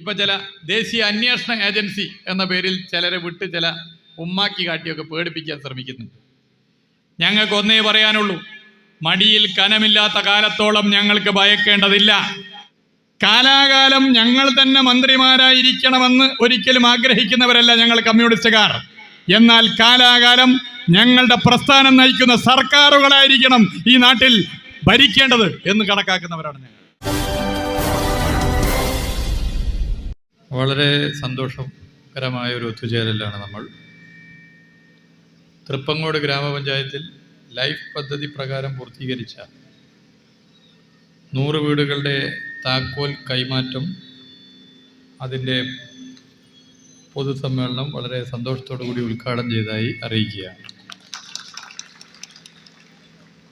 ഇപ്പൊ ചില ദേശീയ അന്വേഷണ ഏജൻസി എന്ന പേരിൽ ചിലരെ വിട്ട് ചില ഉമ്മാക്കി കാട്ടിയൊക്കെ പേടിപ്പിക്കാൻ ശ്രമിക്കുന്നുണ്ട്. ഞങ്ങൾക്ക് ഒന്നേ പറയാനുള്ളൂ മടിയിൽ കനമില്ലാത്ത കാലത്തോളം ഞങ്ങൾക്ക് ഭയക്കേണ്ടതില്ല. കാലാകാലം ഞങ്ങൾ തന്നെ മന്ത്രിമാരായിരിക്കണമെന്ന് ഒരിക്കലും ആഗ്രഹിക്കുന്നവരല്ല ഞങ്ങൾ കമ്മ്യൂണിസ്റ്റുകാർ. എന്നാൽ കാലാകാലം ഞങ്ങളുടെ പ്രസ്ഥാനം നയിക്കുന്ന സർക്കാരുകളായിരിക്കണം ഈ നാട്ടിൽ ഭരിക്കേണ്ടത് എന്ന് കണക്കാക്കുന്നവരാണ് ഞങ്ങൾ. വളരെ സന്തോഷകരമായ ഒരു ഒത്തുചേരലാണ് നമ്മൾ. തൃപ്പങ്ങോട് ഗ്രാമപഞ്ചായത്തിൽ ലൈഫ് പദ്ധതി പ്രകാരം പൂർത്തീകരിച്ച നൂറ് വീടുകളുടെ താക്കോൽ കൈമാറ്റം അതിന്റെ പൊതുസമ്മേളനം വളരെ സന്തോഷത്തോടു കൂടി ഉദ്ഘാടനം ചെയ്തതായി അറിയിക്കുകയാണ്.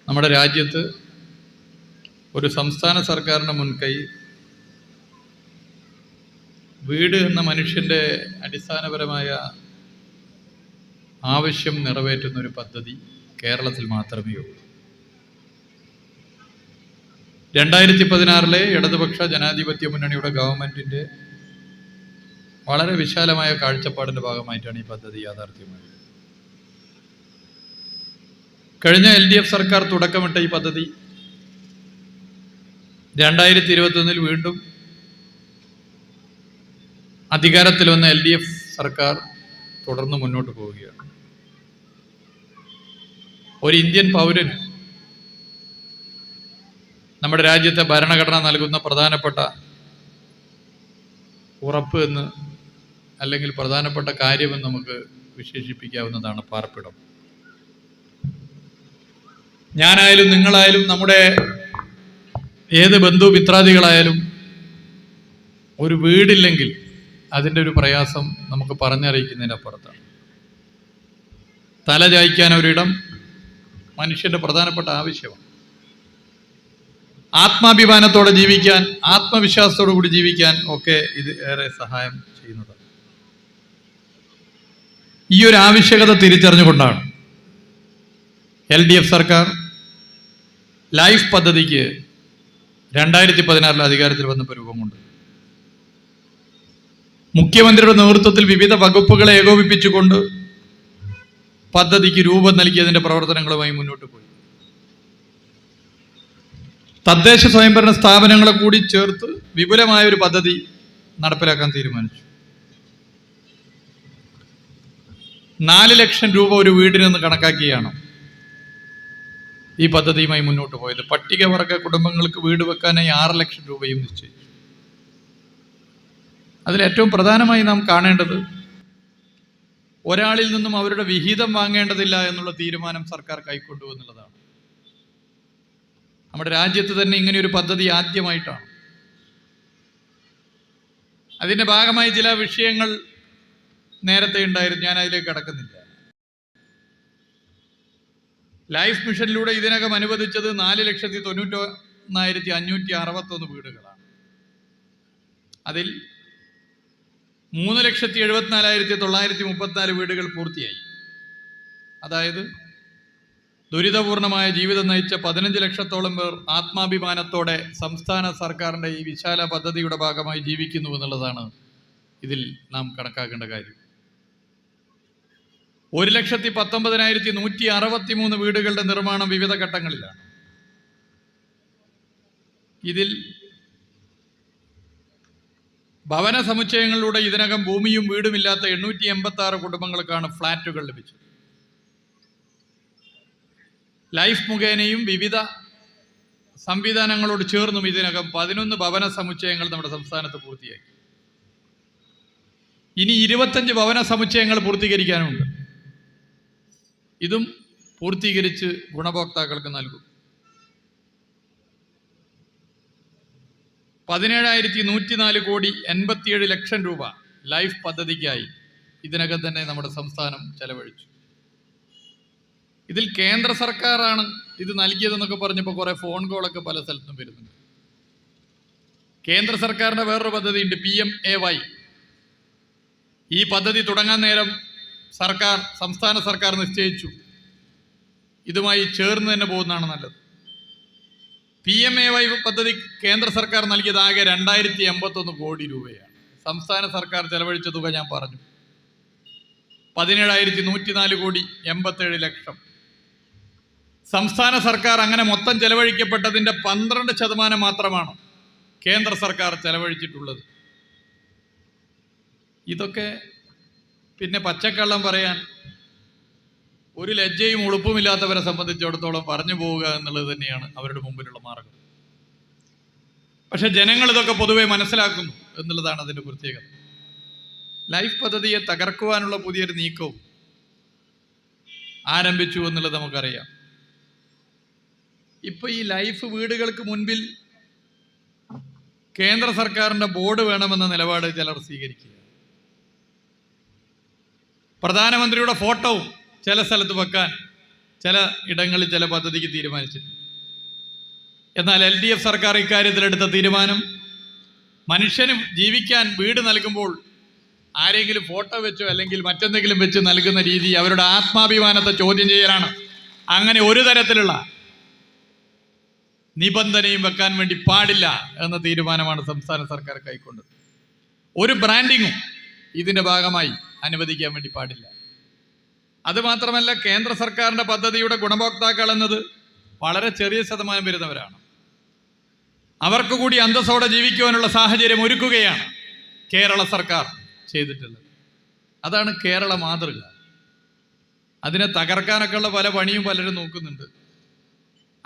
നമ്മുടെ രാജ്യത്ത് ഒരു സംസ്ഥാന സർക്കാരിന്റെ മുൻകൈ വീട് എന്ന മനുഷ്യന്റെ അടിസ്ഥാനപരമായ ആവശ്യം നിറവേറ്റുന്ന ഒരു പദ്ധതി കേരളത്തിൽ മാത്രമേ ഉള്ളൂ. രണ്ടായിരത്തി പതിനാറിലെ ഇടതുപക്ഷ ജനാധിപത്യ മുന്നണിയുടെ ഗവൺമെന്റിന്റെ വളരെ വിശാലമായ കാഴ്ചപ്പാടിന്റെ ഭാഗമായിട്ടാണ് ഈ പദ്ധതി യാഥാർത്ഥ്യമായത്. കഴിഞ്ഞ എൽ ഡി എഫ് സർക്കാർ തുടക്കമിട്ട ഈ പദ്ധതി രണ്ടായിരത്തി ഇരുപത്തി ഒന്നിൽ വീണ്ടും അധികാരത്തിൽ വന്ന എൽ ഡി എഫ് സർക്കാർ തുടർന്ന് മുന്നോട്ട് പോവുകയാണ്. ഒരു ഇന്ത്യൻ പൗരന് നമ്മുടെ രാജ്യത്തെ ഭരണഘടന നൽകുന്ന പ്രധാനപ്പെട്ട ഉറപ്പ് എന്ന് അല്ലെങ്കിൽ പ്രധാനപ്പെട്ട കാര്യമെന്ന് നമുക്ക് വിശേഷിപ്പിക്കാവുന്നതാണ് പാർപ്പിടം. ഞാനായാലും നിങ്ങളായാലും നമ്മുടെ ഏത് ബന്ധു മിത്രാദികളായാലും ഒരു വീടില്ലെങ്കിൽ അതിന്റെ ഒരു പ്രയാസം നമുക്ക് പറഞ്ഞറിയിക്കുന്നതിന്റെ അപ്പുറത്താണ് തല ചായ്ക്കാൻ ഒരിടം മനുഷ്യന്റെ പ്രധാനപ്പെട്ട ആവശ്യമാണ്. ആത്മാഭിമാനത്തോടെ ജീവിക്കാൻ ആത്മവിശ്വാസത്തോടു കൂടി ജീവിക്കാൻ ഒക്കെ ഇത് ഏറെ സഹായം ചെയ്യുന്നതാണ്. ഈ ഒരു ആവശ്യകത തിരിച്ചറിഞ്ഞുകൊണ്ടാണ് എൽ ഡി എഫ് സർക്കാർ ലൈഫ് പദ്ധതിക്ക് രണ്ടായിരത്തി പതിനാറിൽ അധികാരത്തിൽ വന്നപ്പോൾ രൂപം കൊണ്ടു മുഖ്യമന്ത്രിയുടെ നേതൃത്വത്തിൽ വിവിധ വകുപ്പുകളെ ഏകോപിപ്പിച്ചുകൊണ്ട് പദ്ധതിക്ക് രൂപം നൽകിയതിന്റെ പ്രവർത്തനങ്ങളുമായി മുന്നോട്ട് പോയി. തദ്ദേശ സ്വയംഭരണ സ്ഥാപനങ്ങളെ കൂടി ചേർത്ത് വിപുലമായ ഒരു പദ്ധതി നടപ്പിലാക്കാൻ തീരുമാനിച്ചു. നാല് ലക്ഷം രൂപ ഒരു വീടിനെന്ന് കണക്കാക്കിയാണ് ഈ പദ്ധതിയുമായി മുന്നോട്ട് പോയത്. പട്ടികവർഗ കുടുംബങ്ങൾക്ക് വീട് വെക്കാനായി ആറ് ലക്ഷം രൂപയും നിശ്ചയിച്ചു. അതിൽ ഏറ്റവും പ്രധാനമായി നാം കാണേണ്ടത് ഒരാളിൽ നിന്നും അവരുടെ വിഹിതം വാങ്ങേണ്ടതില്ല എന്നുള്ള തീരുമാനം സർക്കാർ കൈക്കൊണ്ടു എന്നുള്ളതാണ്. നമ്മുടെ രാജ്യത്ത് തന്നെ ഇങ്ങനെ ഒരു പദ്ധതി ആദ്യമായിട്ടാണ്. അതിന്റെ ഭാഗമായി ചില വിഷയങ്ങൾ നേരത്തെ ഉണ്ടായിരുന്നു ഞാൻ അതിലേക്ക് കടക്കുന്നില്ല. ലൈഫ് മിഷനിലൂടെ ഇതിനകം അനുവദിച്ചത് നാല് ലക്ഷത്തി തൊണ്ണൂറ്റൊന്നായിരത്തി അഞ്ഞൂറ്റി അറുപത്തൊന്ന് വീടുകളാണ്. അതിൽ മൂന്ന് ലക്ഷത്തി എഴുപത്തിനാലായിരത്തി തൊള്ളായിരത്തി മുപ്പത്തിനാല് വീടുകൾ പൂർത്തിയായി. അതായത് ദുരിതപൂർണമായ ജീവിതം നയിച്ച പതിനഞ്ച് ലക്ഷത്തോളം പേർ ആത്മാഭിമാനത്തോടെ സംസ്ഥാന സർക്കാരിന്റെ ഈ വിശാല പദ്ധതിയുടെ ഭാഗമായി ജീവിക്കുന്നു എന്നുള്ളതാണ് ഇതിൽ നാം കണക്കാക്കേണ്ട കാര്യം. ഒരു ലക്ഷത്തി പത്തൊമ്പതിനായിരത്തി നൂറ്റി അറുപത്തി മൂന്ന് വീടുകളുടെ നിർമ്മാണം വിവിധ ഘട്ടങ്ങളിലാണ്. ഇതിൽ ഭവന സമുച്ചയങ്ങളിലൂടെ ഇതിനകം ഭൂമിയും വീടുമില്ലാത്ത എണ്ണൂറ്റി എൺപത്തി ആറ് കുടുംബങ്ങൾക്കാണ് ഫ്ലാറ്റുകൾ ലഭിച്ചത്. ലൈഫ് മുഖേനയും വിവിധ സംവിധാനങ്ങളോട് ചേർന്നും ഇതിനകം പതിനൊന്ന് ഭവന സമുച്ചയങ്ങൾ നമ്മുടെ സംസ്ഥാനത്ത് പൂർത്തിയാക്കി ഇനി ഇരുപത്തഞ്ച് ഭവന സമുച്ചയങ്ങൾ പൂർത്തീകരിക്കാനുണ്ട്. ഇതും പൂർത്തീകരിച്ച് ഗുണഭോക്താക്കൾക്ക് നൽകും. പതിനേഴായിരത്തി നൂറ്റിനാല് കോടി എൺപത്തിയേഴ് ലക്ഷം രൂപ ലൈഫ് പദ്ധതിക്കായി ഇതിനകം തന്നെ നമ്മുടെ സംസ്ഥാനം ചെലവഴിച്ചു. ഇതിൽ കേന്ദ്ര സർക്കാരാണ് ഇത് നൽകിയതെന്നൊക്കെ പറഞ്ഞപ്പോൾ കുറെ ഫോൺ കോളൊക്കെ പല സ്ഥലത്തും വരുന്നുണ്ട്. കേന്ദ്ര സർക്കാരിന്റെ വേറൊരു പദ്ധതി ഉണ്ട് പി എം എ വൈ. ഈ പദ്ധതി തുടങ്ങാൻ നേരം സർക്കാർ സംസ്ഥാന സർക്കാർ നിശ്ചയിച്ചു. ഇതുമായി ചേർന്ന് തന്നെ പോകുന്നതാണ് നല്ലത്. പി എം എ വൈ പദ്ധതി കേന്ദ്ര സർക്കാർ നൽകിയത് ആകെ രണ്ടായിരത്തി എൺപത്തൊന്ന് കോടി രൂപയാണ്. സംസ്ഥാന സർക്കാർ ചെലവഴിച്ച തുക ഞാൻ പറഞ്ഞു. പതിനേഴായിരത്തി നൂറ്റിനാല് കോടി എൺപത്തേഴ് ലക്ഷം. സംസ്ഥാന സർക്കാർ അങ്ങനെ മൊത്തം ചെലവഴിക്കപ്പെട്ടതിന്റെ പന്ത്രണ്ട് ശതമാനം മാത്രമാണ് കേന്ദ്ര സർക്കാർ ചെലവഴിച്ചിട്ടുള്ളത്. ഇതൊക്കെ പിന്നെ പച്ചക്കള്ളം പറയാൻ ഒരു ലജ്ജയും ഉളുപ്പുമില്ലാത്തവരെ സംബന്ധിച്ചിടത്തോളം പറഞ്ഞു പോവുക എന്നുള്ളത് തന്നെയാണ് അവരുടെ മുമ്പിലുള്ള മാർഗം. പക്ഷെ ജനങ്ങൾ ഇതൊക്കെ പൊതുവെ മനസ്സിലാക്കുന്നു എന്നുള്ളതാണ് അതിന്റെ പ്രത്യേകത. ലൈഫ് പദ്ധതിയെ തകർക്കുവാനുള്ള പുതിയൊരു നീക്കവും ആരംഭിച്ചു എന്നുള്ളത് നമുക്കറിയാം. ഇപ്പൊ ഈ ലൈഫ് വീടുകൾക്ക് മുൻപിൽ കേന്ദ്ര സർക്കാരിന്റെ ബോർഡ് വേണമെന്ന നിലപാട് ചിലർ സ്വീകരിക്കുക പ്രധാനമന്ത്രിയുടെ ഫോട്ടോവും ചില സ്ഥലത്ത് വെക്കാൻ ചില ഇടങ്ങളിൽ ചില പദ്ധതിക്ക് തീരുമാനിച്ചിട്ടുണ്ട്. എന്നാൽ എൽ ഡി എഫ് സർക്കാർ ഇക്കാര്യത്തിലെടുത്ത തീരുമാനം മനുഷ്യന് ജീവിക്കാൻ വീട് നൽകുമ്പോൾ ആരെങ്കിലും ഫോട്ടോ വെച്ചോ അല്ലെങ്കിൽ മറ്റെന്തെങ്കിലും വെച്ച് നൽകുന്ന രീതി അവരുടെ ആത്മാഭിമാനത്തെ ചോദ്യം ചെയ്യലാണ്. അങ്ങനെ ഒരു തരത്തിലുള്ള നിബന്ധനയും വെക്കാൻ വേണ്ടി പാടില്ല എന്ന തീരുമാനമാണ് സംസ്ഥാന സർക്കാർ കൈക്കൊണ്ടത്. ഒരു ബ്രാൻഡിങ്ങും ഇതിന്റെ ഭാഗമായി അനുവദിക്കാൻ വേണ്ടി പാടില്ല. അതുമാത്രമല്ല കേന്ദ്ര സർക്കാരിന്റെ പദ്ധതിയുടെ ഗുണഭോക്താക്കൾ എന്നത് വളരെ ചെറിയ ശതമാനം വരുന്നവരാണ്. അവർക്ക് കൂടി അന്തസ്സോടെ ജീവിക്കുവാനുള്ള സാഹചര്യം ഒരുക്കുകയാണ് കേരള സർക്കാർ ചെയ്തിട്ടുള്ളത്. അതാണ് കേരള മാതൃക. അതിനെ തകർക്കാനൊക്കെ ഉള്ള പല പണിയും പലരും നോക്കുന്നുണ്ട്.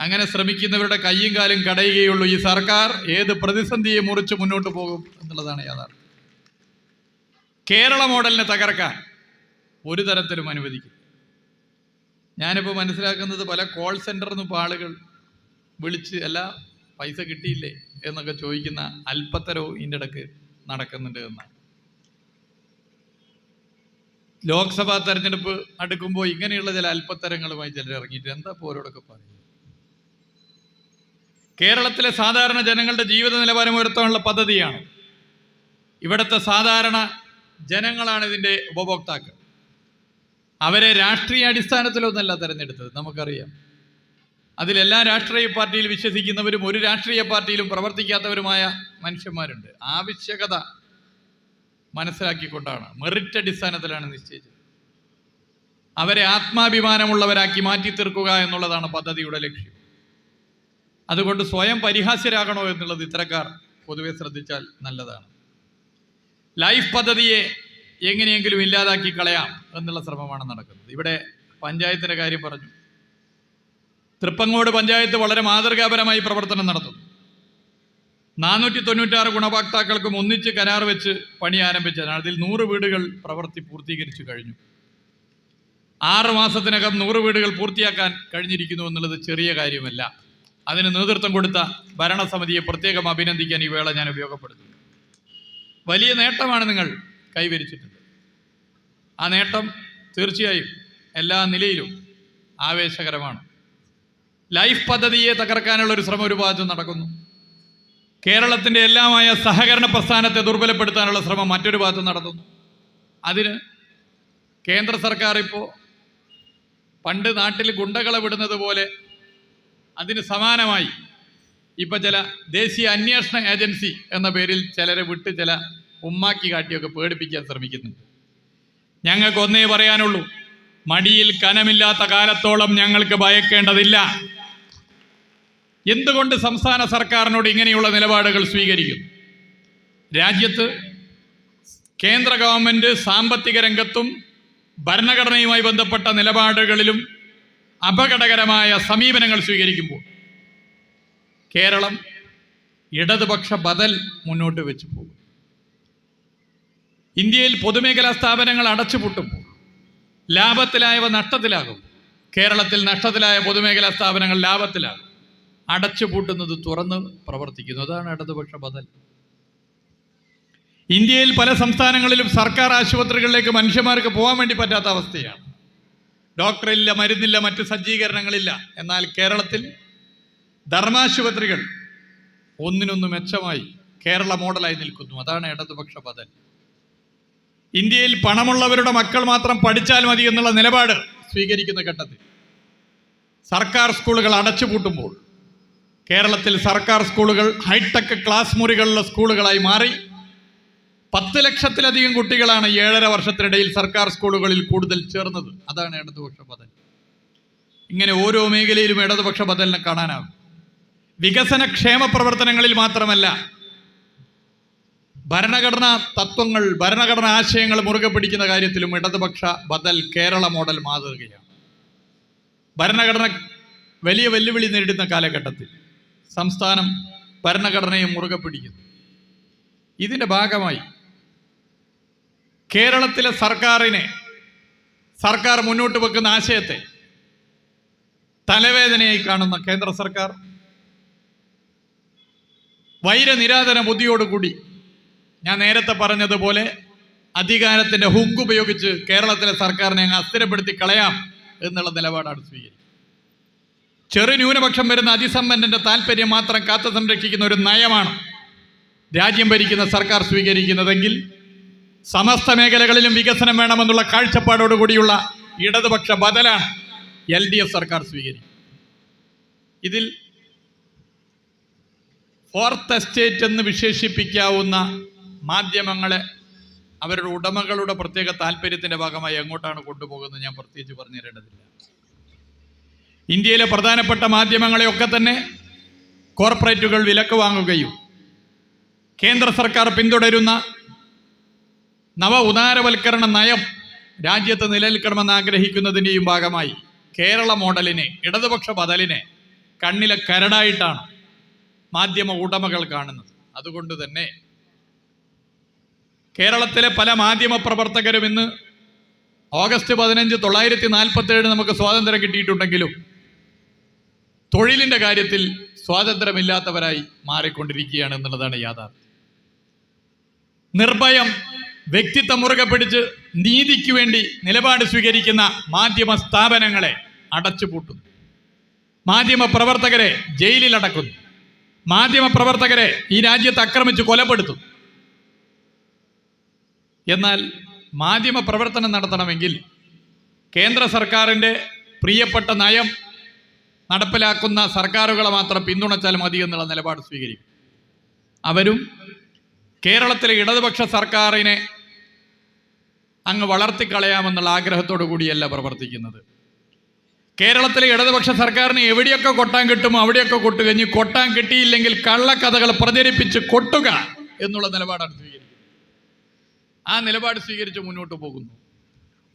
അങ്ങനെ ശ്രമിക്കുന്നവരുടെ കയ്യും കാലും കടയുകയുള്ളൂ. ഈ സർക്കാർ ഏത് പ്രതിസന്ധിയെ മുറിച്ച് മുന്നോട്ട് പോകും എന്നുള്ളതാണ് യാഥാർത്ഥ്യം. കേരള മോഡലിനെ തകർക്കാൻ ഒരു തരത്തിലും അനുവദിക്കും ഞാനിപ്പോൾ മനസ്സിലാക്കുന്നത് പല കോൾ സെന്ററിൽ നിന്നും ആളുകൾ വിളിച്ച് അല്ല പൈസ കിട്ടിയില്ലേ? എന്നൊക്കെ ചോദിക്കുന്ന അല്പത്തരവും ഇതിന്റെ ഇടയ്ക്ക് നടക്കുന്നുണ്ട് എന്നാണ്. ലോക്സഭാ തെരഞ്ഞെടുപ്പ് അടുക്കുമ്പോൾ ഇങ്ങനെയുള്ള ചില അല്പത്തരങ്ങളുമായി ചിലർ ഇറങ്ങിയിട്ട് എന്താ പോരോടൊക്കെ പറയുന്നത്? കേരളത്തിലെ സാധാരണ ജനങ്ങളുടെ ജീവിത നിലവാരം ഉയർത്താനുള്ള പദ്ധതിയാണ്. ഇവിടുത്തെ സാധാരണ ജനങ്ങളാണ് ഇതിന്റെ ഉപഭോക്താക്കൾ. അവരെ രാഷ്ട്രീയ അടിസ്ഥാനത്തിലൊന്നല്ല തിരഞ്ഞെടുത്തത് നമുക്കറിയാം. അതിലെല്ലാ രാഷ്ട്രീയ പാർട്ടിയിൽ വിശ്വസിക്കുന്നവരും ഒരു രാഷ്ട്രീയ പാർട്ടിയിലും പ്രവർത്തിക്കാത്തവരുമായ മനുഷ്യന്മാരുണ്ട്. ആവശ്യകത മനസ്സിലാക്കിക്കൊണ്ടാണ് മെറിറ്റ് അടിസ്ഥാനത്തിലാണ് നിശ്ചയിച്ചത്. അവരെ ആത്മാഭിമാനമുള്ളവരാക്കി മാറ്റി തീർക്കുക എന്നുള്ളതാണ് പദ്ധതിയുടെ ലക്ഷ്യം. അതുകൊണ്ട് സ്വയം പരിഹാസ്യരാകണോ എന്നുള്ളത് ഇത്തരക്കാർ പൊതുവെ ശ്രദ്ധിച്ചാൽ നല്ലതാണ്. ലൈഫ് പദ്ധതിയെ എങ്ങനെയെങ്കിലും ഇല്ലാതാക്കി കളയാം എന്നുള്ള ശ്രമമാണ് നടക്കുന്നത്. ഇവിടെ പഞ്ചായത്തിന്റെ കാര്യം പറഞ്ഞു. തൃപ്പങ്ങോട് പഞ്ചായത്ത് വളരെ മാതൃകാപരമായി പ്രവർത്തനം നടത്തുന്നു നാനൂറ്റി തൊണ്ണൂറ്റാറ് ഗുണഭോക്താക്കൾക്കും ഒന്നിച്ച് കരാർ വെച്ച് പണി ആരംഭിച്ചതാണ് അതിൽ നൂറ് വീടുകൾ പ്രവൃത്തി പൂർത്തീകരിച്ചു കഴിഞ്ഞു. ആറ് മാസത്തിനകം നൂറ് വീടുകൾ പൂർത്തിയാക്കാൻ കഴിഞ്ഞിരിക്കുന്നു എന്നുള്ളത് ചെറിയ കാര്യമല്ല. അതിന് നേതൃത്വം കൊടുത്ത ഭരണസമിതിയെ പ്രത്യേകം അഭിനന്ദിക്കാൻ ഈ വേള ഞാൻ ഉപയോഗപ്പെടുത്തുന്നു. വലിയ നേട്ടമാണ് നിങ്ങൾ കൈവരിച്ചിട്ടുള്ളത് ആ നേട്ടം തീർച്ചയായും എല്ലാ നിലയിലും ആവേശകരമാണ്. ലൈഫ് പദ്ധതിയെ തകർക്കാനുള്ള ഒരു ശ്രമം ഒരു ഭാഗത്ത് നടക്കുന്നു. കേരളത്തിന്റെ എല്ലാമായ സഹകരണ പ്രസ്ഥാനത്തെ ദുർബലപ്പെടുത്താനുള്ള ശ്രമം മറ്റൊരു ഭാഗത്ത് നടത്തുന്നു. അതിന് കേന്ദ്ര സർക്കാർ ഇപ്പോൾ പണ്ട് നാട്ടിൽ ഗുണ്ടകളെ വിടുന്നത് പോലെ അതിന് സമാനമായി ഇപ്പം ചില ദേശീയ അന്വേഷണ ഏജൻസി എന്ന പേരിൽ ചിലരെ വിട്ട് ചില ഉമ്മാക്കി കാട്ടിയൊക്കെ പേടിപ്പിക്കാൻ ശ്രമിക്കുന്നുണ്ട്. ഞങ്ങൾക്ക് ഒന്നേ പറയാനുള്ളൂ മടിയിൽ കനമില്ലാത്ത കാലത്തോളം ഞങ്ങൾക്ക് ഭയക്കേണ്ടതില്ല. എന്തുകൊണ്ട് സംസ്ഥാന സർക്കാരിനോട് ഇങ്ങനെയുള്ള നിലപാടുകൾ സ്വീകരിക്കും രാജ്യത്ത് കേന്ദ്ര ഗവൺമെന്റ് സാമ്പത്തിക രംഗത്തും ഭരണഘടനയുമായി ബന്ധപ്പെട്ട നിലപാടുകളിലും അപകടകരമായ സമീപനങ്ങൾ സ്വീകരിക്കുമ്പോൾ കേരളം ഇടതുപക്ഷ ബദൽ മുന്നോട്ട് വെച്ച് പോകും ഇന്ത്യയിൽ പൊതുമേഖലാ സ്ഥാപനങ്ങൾ അടച്ചുപൂട്ടും. ലാഭത്തിലായവ നഷ്ടത്തിലാകും. കേരളത്തിൽ നഷ്ടത്തിലായ പൊതുമേഖലാ സ്ഥാപനങ്ങൾ ലാഭത്തിലാകും. അടച്ചുപൂട്ടുന്നത് തുറന്ന് പ്രവർത്തിക്കുന്നു. അതാണ് ഇടതുപക്ഷ ബദൽ. ഇന്ത്യയിൽ പല സംസ്ഥാനങ്ങളിലും സർക്കാർ ആശുപത്രികളിലേക്ക് മനുഷ്യന്മാർക്ക് പോകാൻ വേണ്ടി പറ്റാത്ത അവസ്ഥയാണ്. ഡോക്ടറില്ല മരുന്നില്ല മറ്റ് സജ്ജീകരണങ്ങളില്ല. എന്നാൽ കേരളത്തിൽ ധർമാശുപത്രികൾ ഒന്നിനൊന്ന് മെച്ചമായി കേരള മോഡലായി നിൽക്കുന്നു. അതാണ് ഇടതുപക്ഷ ബദൽ. ഇന്ത്യയിൽ പണമുള്ളവരുടെ മക്കൾ മാത്രം പഠിച്ചാൽ മതി എന്നുള്ള നിലപാട് സ്വീകരിക്കുന്ന ഘട്ടത്തിൽ സർക്കാർ സ്കൂളുകൾ അടച്ചുപൂട്ടുമ്പോൾ കേരളത്തിൽ സർക്കാർ സ്കൂളുകൾ ഹൈടെക് ക്ലാസ് മുറികളിലെ സ്കൂളുകളായി മാറി പത്ത് ലക്ഷത്തിലധികം കുട്ടികളാണ് ഏഴര വർഷത്തിനിടയിൽ സർക്കാർ സ്കൂളുകളിൽ കൂടുതൽ ചേർന്നത്. അതാണ് ഇടതുപക്ഷ ബദൽ. ഇങ്ങനെ ഓരോ മേഖലയിലും ഇടതുപക്ഷ ബദലിനെ കാണാനാകും. വികസന ക്ഷേമ പ്രവർത്തനങ്ങളിൽ മാത്രമല്ല ഭരണഘടനാ തത്വങ്ങൾ ഭരണഘടനാ ആശയങ്ങൾ മുറുകെ പിടിക്കുന്ന കാര്യത്തിലും ഇടതുപക്ഷ ബദൽ കേരള മോഡൽ മാതൃകയാണ്. ഭരണഘടന വലിയ വെല്ലുവിളി നേരിടുന്ന കാലഘട്ടത്തിൽ സംസ്ഥാനം ഭരണഘടനയെ മുറുകെ പിടിക്കുന്നു. ഇതിന്റെ ഭാഗമായി കേരളത്തിലെ സർക്കാരിനെ സർക്കാർ മുന്നോട്ട് വെക്കുന്ന ആശയത്തെ തലവേദനയായി കാണുന്ന കേന്ദ്ര സർക്കാർ വൈരനിരാധന ബുദ്ധിയോടുകൂടി ഞാൻ നേരത്തെ പറഞ്ഞതുപോലെ അധികാരത്തിന്റെ ഹുക്ക് ഉപയോഗിച്ച് കേരളത്തിലെ സർക്കാരിനെ അങ്ങ് അസ്ഥിരപ്പെടുത്തി കളയാം എന്നുള്ള നിലപാടാണ് സ്വീകരിക്കുന്നത് ചെറു ന്യൂനപക്ഷം വരുന്ന അതിസമ്പന്നന്റെ താല്പര്യം മാത്രം കാത്തു സംരക്ഷിക്കുന്ന ഒരു നയമാണ് രാജ്യം ഭരിക്കുന്ന സർക്കാർ സ്വീകരിക്കുന്നതെങ്കിൽ സമസ്ത മേഖലകളിലും വികസനം വേണമെന്നുള്ള കാഴ്ചപ്പാടോടുകൂടിയുള്ള ഇടതുപക്ഷ ബദലാണ് എൽ ഡി എഫ് സർക്കാർ സ്വീകരിക്കും ഇതിൽ ഫോർത്ത് എസ്റ്റേറ്റ് എന്ന് വിശേഷിപ്പിക്കാവുന്ന മാധ്യമങ്ങളെ അവരുടെ ഉടമകളുടെ പ്രത്യേക താല്പര്യത്തിന്റെ ഭാഗമായി എങ്ങോട്ടാണ് കൊണ്ടുപോകുന്നത് ഞാൻ പ്രത്യേകിച്ച് പറഞ്ഞു തരേണ്ടതില്ല ഇന്ത്യയിലെ പ്രധാനപ്പെട്ട മാധ്യമങ്ങളെയൊക്കെ തന്നെ കോർപ്പറേറ്റുകൾ വിലക്ക് വാങ്ങുകയും കേന്ദ്ര സർക്കാർ പിന്തുടരുന്ന നവ ഉദാരവൽക്കരണ നയം രാജ്യത്ത് നിലനിൽക്കണമെന്ന് ആഗ്രഹിക്കുന്നതിന്റെയും ഭാഗമായി കേരള മോഡലിനെ ഇടതുപക്ഷ ബദലിനെ കണ്ണിലെ കരടായിട്ടാണ് മാധ്യമ ഉടമകൾ കാണുന്നത്. അതുകൊണ്ട് തന്നെ കേരളത്തിലെ പല മാധ്യമ പ്രവർത്തകരും ഇന്ന് ഓഗസ്റ്റ് പതിനഞ്ച് തൊള്ളായിരത്തി നാൽപ്പത്തി ഏഴ് നമുക്ക് സ്വാതന്ത്ര്യം കിട്ടിയിട്ടുണ്ടെങ്കിലും തൊഴിലിന്റെ കാര്യത്തിൽ സ്വാതന്ത്ര്യമില്ലാത്തവരായി മാറിക്കൊണ്ടിരിക്കുകയാണ് എന്നുള്ളതാണ് യാഥാർത്ഥ്യം. നിർഭയം വ്യക്തിത്വം മുറുകെ പിടിച്ച് നീതിക്ക് വേണ്ടി നിലപാട് സ്വീകരിക്കുന്ന മാധ്യമ സ്ഥാപനങ്ങളെ അടച്ചുപൂട്ടുന്നു മാധ്യമ പ്രവർത്തകരെ ജയിലിൽ അടക്കുന്നു. മാധ്യമ പ്രവർത്തകരെ ഈ രാജ്യത്ത് ആക്രമിച്ച് കൊലപ്പെടുത്തും എന്നാൽ മാധ്യമ പ്രവർത്തനം നടത്തണമെങ്കിൽ കേന്ദ്ര സർക്കാരിന്റെ പ്രിയപ്പെട്ട നയം നടപ്പിലാക്കുന്ന സർക്കാരുകളെ മാത്രം പിന്തുണച്ചാൽ മതി എന്നുള്ള നിലപാട് സ്വീകരിക്കും. അവരും കേരളത്തിലെ ഇടതുപക്ഷ സർക്കാരിനെ അങ്ങ് വളർത്തിക്കളയാമെന്നുള്ള ആഗ്രഹത്തോടു കൂടിയല്ല പ്രവർത്തിക്കുന്നത്. കേരളത്തിലെ ഇടതുപക്ഷ സർക്കാരിന് എവിടെയൊക്കെ കൊട്ടാൻ കിട്ടുമോ അവിടെയൊക്കെ കൊട്ടുക. ഇനി കൊട്ടാൻ കിട്ടിയില്ലെങ്കിൽ കള്ളക്കഥകൾ പ്രചരിപ്പിച്ച് കൊട്ടുക എന്നുള്ള നിലപാടാണ് ആ നിലപാട് സ്വീകരിച്ച് മുന്നോട്ട് പോകുന്നു.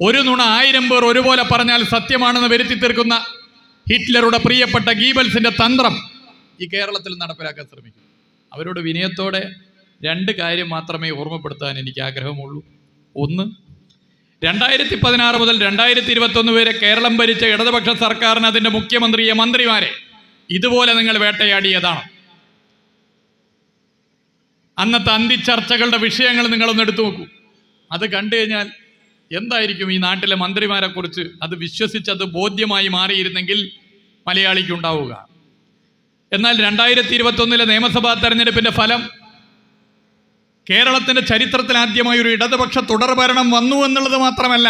ഒരു നുണ ആയിരം പേർ ഒരുപോലെ പറഞ്ഞാൽ സത്യമാണെന്ന് വരുത്തി തീർക്കുന്ന ഹിറ്റ്ലറുടെ പ്രിയപ്പെട്ട ഗീബൽസിന്റെ തന്ത്രം ഈ കേരളത്തിൽ നടപ്പിലാക്കാൻ ശ്രമിക്കും. അവരോട് വിനയത്തോടെ രണ്ട് കാര്യം മാത്രമേ ഓർമ്മപ്പെടുത്താൻ എനിക്ക് ആഗ്രഹമുള്ളൂ. ഒന്ന് രണ്ടായിരത്തി പതിനാറ് മുതൽ രണ്ടായിരത്തി ഇരുപത്തൊന്ന് വരെ കേരളം ഭരിച്ച ഇടതുപക്ഷ സർക്കാരിന് അതിന്റെ മുഖ്യമന്ത്രിയെ മന്ത്രിമാരെ ഇതുപോലെ നിങ്ങൾ വേട്ടയാടിയതാണ്. അന്നത്തെ അന്തിച്ചർച്ചകളുടെ വിഷയങ്ങൾ നിങ്ങളൊന്ന് എടുത്തു നോക്കൂ. അത് കണ്ടു കഴിഞ്ഞാൽ എന്തായിരിക്കും ഈ നാട്ടിലെ മന്ത്രിമാരെ കുറിച്ച് അത് വിശ്വസിച്ചത് ബോധ്യമായി മാറിയിരുന്നെങ്കിൽ മലയാളിക്ക് ഉണ്ടാവുക എന്നാൽ രണ്ടായിരത്തി ഇരുപത്തൊന്നിലെ നിയമസഭാ തെരഞ്ഞെടുപ്പിന്റെ ഫലം കേരളത്തിന്റെ ചരിത്രത്തിൽ ആദ്യമായി ഒരു ഇടതുപക്ഷ തുടർഭരണം വന്നു എന്നുള്ളത് മാത്രമല്ല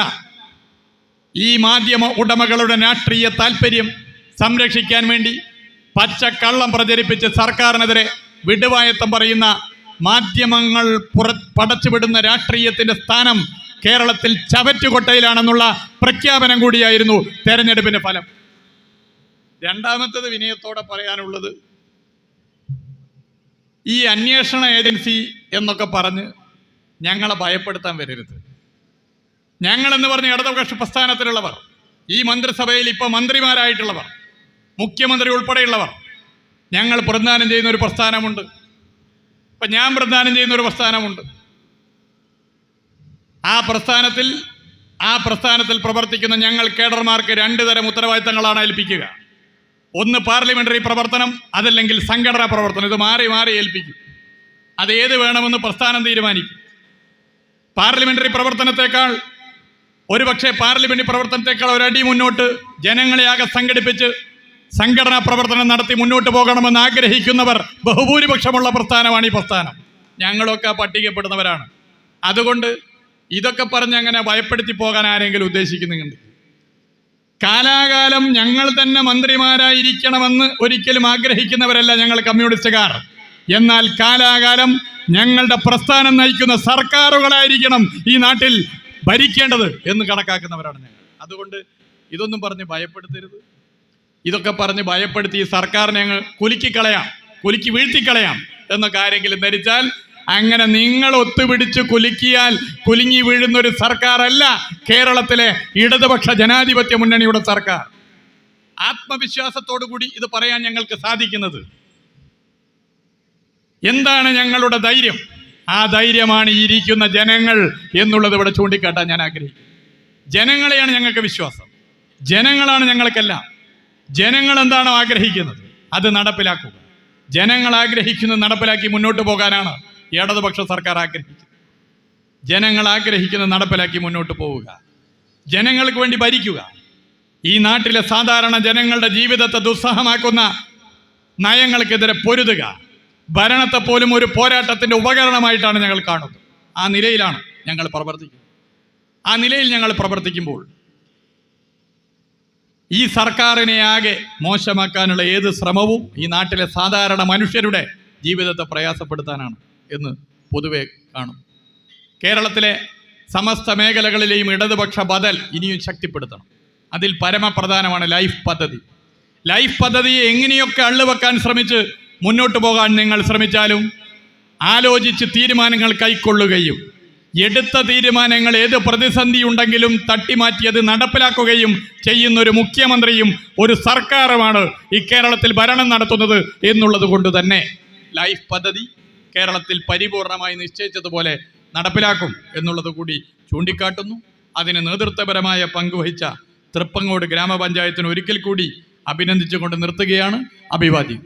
ഈ മാധ്യമ ഉടമകളുടെ രാഷ്ട്രീയ താല്പര്യം സംരക്ഷിക്കാൻ വേണ്ടി പച്ചക്കള്ളം പ്രചരിപ്പിച്ച് സർക്കാരിനെതിരെ വിടുവായത്തം പറയുന്ന മാധ്യമങ്ങൾ പുറ പടച്ചുവിടുന്ന രാഷ്ട്രീയത്തിന്റെ സ്ഥാനം കേരളത്തിൽ ചവറ്റുകൊട്ടയിലാണെന്നുള്ള പ്രഖ്യാപനം കൂടിയായിരുന്നു തെരഞ്ഞെടുപ്പിന്റെ ഫലം. രണ്ടാമത്തത് വിനയത്തോടെ പറയാനുള്ളത് ഈ അന്വേഷണ ഏജൻസി എന്നൊക്കെ പറഞ്ഞ് ഞങ്ങളെ ഭയപ്പെടുത്താൻ വരരുത്. ഞങ്ങളെന്ന് പറഞ്ഞ ഇടതുപക്ഷ പ്രസ്ഥാനത്തിലുള്ളവർ ഈ മന്ത്രിസഭയിൽ ഇപ്പോൾ മന്ത്രിമാരായിട്ടുള്ളവർ മുഖ്യമന്ത്രി ഉൾപ്പെടെയുള്ളവർ ഞങ്ങൾ പ്രദാനം ചെയ്യുന്ന ഒരു പ്രസ്ഥാനമുണ്ട്. ഇപ്പം ഞാൻ പ്രധാനം ചെയ്യുന്ന ഒരു പ്രസ്ഥാനമുണ്ട്. ആ പ്രസ്ഥാനത്തിൽ ആ പ്രസ്ഥാനത്തിൽ പ്രവർത്തിക്കുന്ന ഞങ്ങൾ കേഡർമാർക്ക് രണ്ട് തരം ഉത്തരവാദിത്തങ്ങളാണ് ഏൽപ്പിക്കുക. ഒന്ന് പാർലമെന്ററി പ്രവർത്തനം അതല്ലെങ്കിൽ സംഘടനാ പ്രവർത്തനം. ഇത് മാറി മാറി ഏൽപ്പിക്കും. അത് ഏത് വേണമെന്ന് പ്രസ്ഥാനം തീരുമാനിക്കും. പാർലമെന്ററി പ്രവർത്തനത്തെക്കാൾ ഒരുപക്ഷെ പാർലമെന്റ് പ്രവർത്തനത്തെക്കാൾ ഒരടി മുന്നോട്ട് ജനങ്ങളെ ആകെ സംഘടിപ്പിച്ച് സംഘടനാ പ്രവർത്തനം നടത്തി മുന്നോട്ട് പോകണമെന്ന് ആഗ്രഹിക്കുന്നവർ ബഹുഭൂരിപക്ഷമുള്ള പ്രസ്ഥാനമാണ് ഈ പ്രസ്ഥാനം. ഞങ്ങളൊക്കെ പട്ടികപ്പെടുന്നവരാണ്. അതുകൊണ്ട് ഇതൊക്കെ പറഞ്ഞ് അങ്ങനെ ഭയപ്പെടുത്തി പോകാൻ ആരെങ്കിലും ഉദ്ദേശിക്കുന്നുണ്ട്? കാലാകാലം ഞങ്ങൾ തന്നെ മന്ത്രിമാരായിരിക്കണമെന്ന് ഒരിക്കലും ആഗ്രഹിക്കുന്നവരല്ല ഞങ്ങൾ കമ്മ്യൂണിസ്റ്റുകാർ. എന്നാൽ കാലാകാലം ഞങ്ങളുടെ പ്രസ്ഥാനം നയിക്കുന്ന സർക്കാരുകളായിരിക്കണം ഈ നാട്ടിൽ ഭരിക്കേണ്ടത് എന്ന് കണക്കാക്കുന്നവരാണ് ഞങ്ങൾ. അതുകൊണ്ട് ഇതൊന്നും പറഞ്ഞ് ഭയപ്പെടുത്തരുത്. ഇതൊക്കെ പറഞ്ഞ് ഭയപ്പെടുത്തി ഈ സർക്കാരിനെ അങ്ങ് കുലുക്കിക്കളയാം കുലുക്കി വീഴ്ത്തിക്കളയാം എന്നൊക്കെ ആരെങ്കിലും ധരിച്ചാൽ അങ്ങനെ നിങ്ങൾ ഒത്തുപിടിച്ച് കുലുക്കിയാൽ കുലുങ്ങി വീഴുന്ന ഒരു സർക്കാരല്ല കേരളത്തിലെ ഇടതുപക്ഷ ജനാധിപത്യ മുന്നണിയുടെ സർക്കാർ. ആത്മവിശ്വാസത്തോടു കൂടി ഇത് പറയാൻ ഞങ്ങൾക്ക് സാധിക്കുന്നത്. എന്താണ് ഞങ്ങളുടെ ധൈര്യം? ആ ധൈര്യമാണ് ഇരിക്കുന്ന ജനങ്ങൾ എന്നുള്ളത് ഇവിടെ ചൂണ്ടിക്കാട്ടാൻ ഞാൻ ആഗ്രഹിക്കുന്നു. ജനങ്ങളെയാണ് ഞങ്ങൾക്ക് വിശ്വാസം. ജനങ്ങളാണ് ഞങ്ങൾക്കെല്ലാം. ജനങ്ങൾ എന്താണോ ആഗ്രഹിക്കുന്നത്? അത് നടപ്പിലാക്കുക. ജനങ്ങൾ ആഗ്രഹിക്കുന്നത് നടപ്പിലാക്കി മുന്നോട്ട് പോകാനാണ് ഇടതുപക്ഷ സർക്കാർ ആഗ്രഹിക്കുന്നത്. ജനങ്ങൾ ആഗ്രഹിക്കുന്നത് നടപ്പിലാക്കി മുന്നോട്ട് പോവുക. ജനങ്ങൾക്ക് വേണ്ടി ഭരിക്കുക. ഈ നാട്ടിലെ സാധാരണ ജനങ്ങളുടെ ജീവിതത്തെ ദുസ്സഹമാക്കുന്ന നയങ്ങൾക്കെതിരെ പൊരുതുക. ഭരണത്തെ പോലും ഒരു പോരാട്ടത്തിന്റെ ഉപകരണമായിട്ടാണ് ഞങ്ങൾ കാണുന്നത്. ആ നിലയിലാണ് ഞങ്ങൾ പ്രവർത്തിക്കുന്നത്. ആ നിലയിൽ ഞങ്ങൾ പ്രവർത്തിക്കുമ്പോൾ ഈ സർക്കാരിനെ ആകെ മോശമാക്കാനുള്ള ഏത് ശ്രമവും ഈ നാട്ടിലെ സാധാരണ മനുഷ്യരുടെ ജീവിതത്തെ പ്രയാസപ്പെടുത്താനാണ് എന്ന് പൊതുവെ കാണും. കേരളത്തിലെ സമസ്ത മേഖലകളിലെയും ഇടതുപക്ഷ ബദൽ ഇനിയും ശക്തിപ്പെടുത്തണം. അതിൽ പരമപ്രധാനമാണ് ലൈഫ് പദ്ധതി. ലൈഫ് പദ്ധതിയെ എങ്ങനെയൊക്കെ അള്ളുവെക്കാൻ ശ്രമിച്ച് മുന്നോട്ട് പോകാൻ നിങ്ങൾ ശ്രമിച്ചാലും ആലോചിച്ച് തീരുമാനങ്ങൾ കൈക്കൊള്ളുകയും എടുത്ത തീരുമാനങ്ങൾ ഏത് പ്രതിസന്ധി ഉണ്ടെങ്കിലും തട്ടിമാറ്റിയത് നടപ്പിലാക്കുകയും ചെയ്യുന്ന ഒരു മുഖ്യമന്ത്രിയും ഒരു സർക്കാരുമാണ് ഈ കേരളത്തിൽ ഭരണം നടത്തുന്നത് എന്നുള്ളത് കൊണ്ട് തന്നെ ലൈഫ് പദ്ധതി കേരളത്തിൽ പരിപൂർണമായി നിശ്ചയിച്ചതുപോലെ നടപ്പിലാക്കും എന്നുള്ളത് കൂടി ചൂണ്ടിക്കാട്ടുന്നു. അതിന് നേതൃത്വപരമായ പങ്കുവഹിച്ച തൃപ്പങ്ങോട് ഗ്രാമപഞ്ചായത്തിന് ഒരിക്കൽ കൂടി അഭിനന്ദിച്ചുകൊണ്ട് നിർത്തുകയാണ്. അഭിവാദ്യം.